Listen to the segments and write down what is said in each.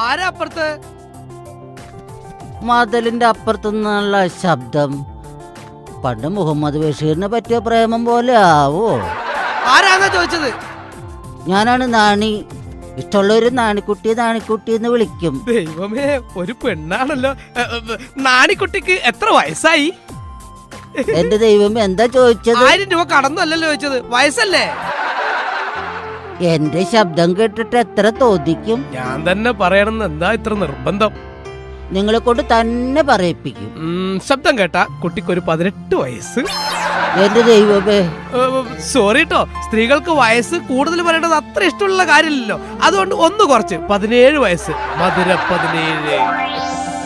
ആരാ അപ്പുറത്ത്? മതിലിന്റെ അപ്പുറത്തു നിന്നുള്ള ശബ്ദം. പണ്ട് മുഹമ്മദ് ബഷീറിനെ പറ്റിയ പ്രേമം പോലെ ആവോ? ആരാന്നാ ചോദിച്ചത്? ഞാനാണ് നാണി. ഇഷ്ടമുള്ള ഒരു നാണിക്കുട്ടി നാണിക്കുട്ടി എന്ന് വിളിക്കും. ദൈവമേ ഒരു പെണ്ണാണല്ലോ. നാണിക്കുട്ടിക്ക് എത്ര വയസ്സായി? എന്റെ ദൈവം എന്താ ചോദിച്ചത്? ആയിരം രൂപ കടന്നല്ലല്ലോ ചോദിച്ചത്. വയസ്സല്ലേ? എന്റെ ശബ്ദം കേട്ടിട്ട് എത്ര തോന്നിക്കും ഞാൻ തന്നെ പറയണമെന്ന് എന്താ ഇത്ര നിർബന്ധം? നിങ്ങളെ കൊണ്ട് തന്നെ പറയിപ്പിക്കും. ഉം, ശബ്ദം കേട്ടാ കുട്ടിക്ക് ഒരു പതിനെട്ട് വയസ്സ്. എന്റെ ദൈവമേ. സോറി കേട്ടോ സ്ത്രീകൾക്ക് വയസ്സ് കൂടുതൽ പറയേണ്ടത് അത്ര ഇഷ്ടമുള്ള കാര്യമില്ലല്ലോ. അതുകൊണ്ട് ഒന്ന് കുറച്ച്. പതിനേഴ് വയസ്സ്. മധുര പതിനേഴ്.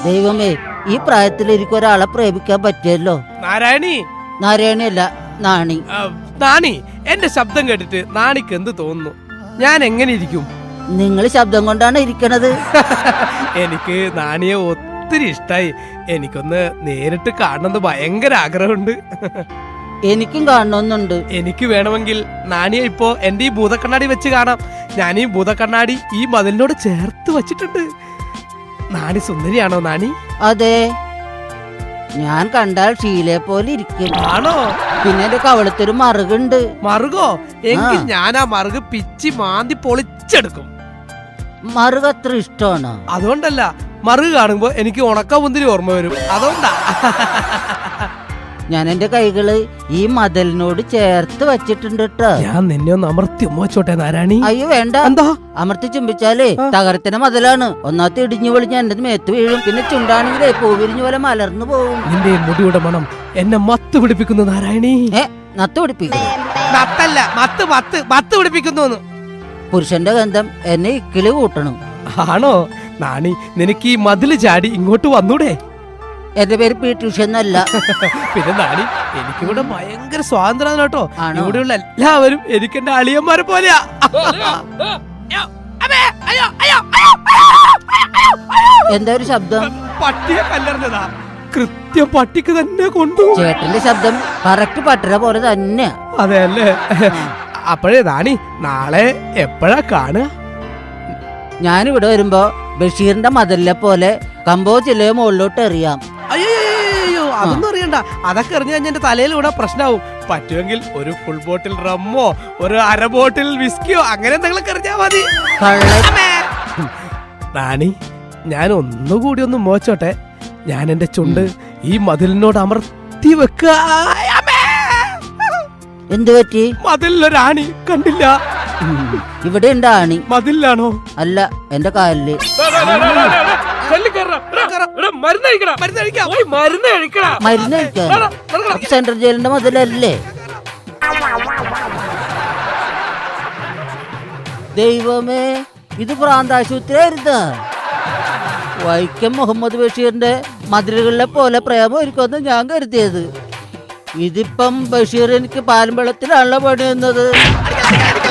ദൈവമേ ഈ പ്രായത്തിൽ എനിക്ക് ഒരാളെ പ്രേമിക്കാൻ പറ്റിയല്ലോ. നാരായണി. നാരായണിയല്ല നാണി. ആ, നാണി. എന്റെ ശബ്ദം കേട്ടിട്ട് നാണിക്ക് എന്ത് തോന്നുന്നു? ഞാൻ എങ്ങനെ ഇരിക്കും? നിങ്ങൾ ശബ്ദം കൊണ്ടാണ് ഇരിക്കണത്. എനിക്ക് നാണിയെ ഒത്തിരി ഇഷ്ടായി. എനിക്കൊന്ന് നേരിട്ട് കാണണമെന്ന് ഭയങ്കര ആഗ്രഹമുണ്ട്. എനിക്കും കാണണമെന്നുണ്ട്. എനിക്ക് വേണമെങ്കിൽ നാണിയെ ഇപ്പോ എന്റെ ഈ ഭൂതക്കണ്ണാടി വെച്ച് കാണാം. ഞാൻ ഈ ഭൂതക്കണ്ണാടി ഈ മതിലിനോട് ചേർത്ത് വച്ചിട്ടുണ്ട്. നാണി സുന്ദരിയാണോ നാണി? അതെ. ഞാൻ കണ്ടാൽ ഷീലെ പോലെ ഇരിക്കും. ആണോ? പിന്നെ എന്റെ കവളത്തൊരു മറുകുണ്ട്. മറുകോ? എങ്കിൽ ഞാൻ ആ മറുക് പിച്ചി മാന്തി പൊളിച്ചെടുക്കും. മറുക അത്ര ഇഷ്ടമാണ്? അതുകൊണ്ടല്ല മറുക് കാണുമ്പോ എനിക്ക് ഉണക്ക മുന്തിരി ഓർമ്മ വരും. അതുകൊണ്ടാ. ഞാൻ എന്റെ കൈകൾ ഈ മതിലിനോട് ചേർത്ത് വെച്ചിട്ടുണ്ട് കേട്ടോ ഞാൻ നിന്നെ ഒന്ന് അമർത്തി ഉമ്മച്ചോട്ടെ നാരായണി. അയ്യോ വേണ്ട. എന്താ? അമർത്തി ചുംബിച്ചാലേ തകർത്തിന്റെ തകരത്തിന്റെ മതിലാണ്. ഒന്നാമത്തെ ഇടിഞ്ഞു പൊളിഞ്ഞ് എന്റെ മേത്ത് വീഴും. പിന്നെ ചുണ്ടാണെങ്കിലേ പൂവിരിഞ്ഞു പോലെ മലർന്നു പോകും നിന്റെ മുടിയുടെ മണം എന്നെ മത്ത് പിടിപ്പിക്കുന്നു നാരായണി. ഏ നത്ത് പിടിപ്പിക്കുന്നു? നത്തല്ല മത്ത് മത്ത് മത്ത് പിടിപ്പിക്കുന്നു പുരുഷന്റെ ഗന്ധം എന്നെ ഇക്കിളി കൂട്ടണം. ആണോ? നാണി നിനക്ക് ഈ മതിൽ ചാടി ഇങ്ങോട്ട് വന്നൂടെ. എന്റെ പേര് പി ടി ഉഷ എന്നല്ല. പിന്നെ നാണി എനിക്കിവിടെ ഭയങ്കര സ്വാതന്ത്ര്യം കേട്ടോ. ആണോ? ഇവിടെയുള്ള എല്ലാവരും എനിക്ക് എന്റെ അളിയന്മാരെ പോലെയാ. എന്താ ഒരു ശബ്ദം? പട്ടിയെ കല്ലെറിഞ്ഞതാ. കൃത്യം പട്ടിക്ക് തന്നെ കൊണ്ടു. ചേട്ടന്റെ ശബ്ദം കറക്റ്റ് പട്ടര പോലെ തന്നെ അതെ അല്ലേ? അപ്പോഴേ നാണി നാളെ എപ്പോഴാ കാണുക? ഞാനിവിടെ വരുമ്പോ ബഷീറിന്റെ മതിലിനെ പോലെ കമ്പോ ചില മുകളിലോട്ട് എറിയാം. അതൊന്നും അറിയണ്ട. അതൊക്കെ എറിഞ്ഞു കഴിഞ്ഞാൽ എന്റെ തലയിൽ ഇവിടെ പ്രശ്നമാവും പറ്റുമെങ്കിൽ ഒരു ഫുൾ ബോട്ടിൽ റമ്മോ ഒരു അര ബോട്ടിൽ വിസ്കിയോ അങ്ങനെ എന്തെങ്കിലും എറിഞ്ഞാ മതി. റാണി ഞാൻ ഒന്നുകൂടി ഒന്ന് മോച്ചോട്ടെ ഞാൻ എന്റെ ചുണ്ട് ഈ മതിലിനോട് അമർത്തി വെക്കുക. എന്ത് പറ്റി? പറ്റി മതിലൊരാണി കണ്ടില്ല. ഇവിടെ ഉണ്ട് ആണി? മതിലാണോ അല്ല എന്റെ കാലിൽ. മരുന്ന് കഴിക്കാൻ സെൻട്രൽ ജയിലിന്റെ മുതലല്ലേ? ദൈവമേ ഇത് പ്രാന്താശുപത്രി ആയിരുന്ന വൈക്കം മുഹമ്മദ് ബഷീറിന്റെ മതിലുകളിലെ പോലെ പ്രേമം ഒരുക്കുമെന്ന് ഞാൻ കരുതിയത്. ഇതിപ്പം ബഷീർ എനിക്ക് പാലമ്പളത്തിലാണല്ലോ പണിയുന്നത്. പണി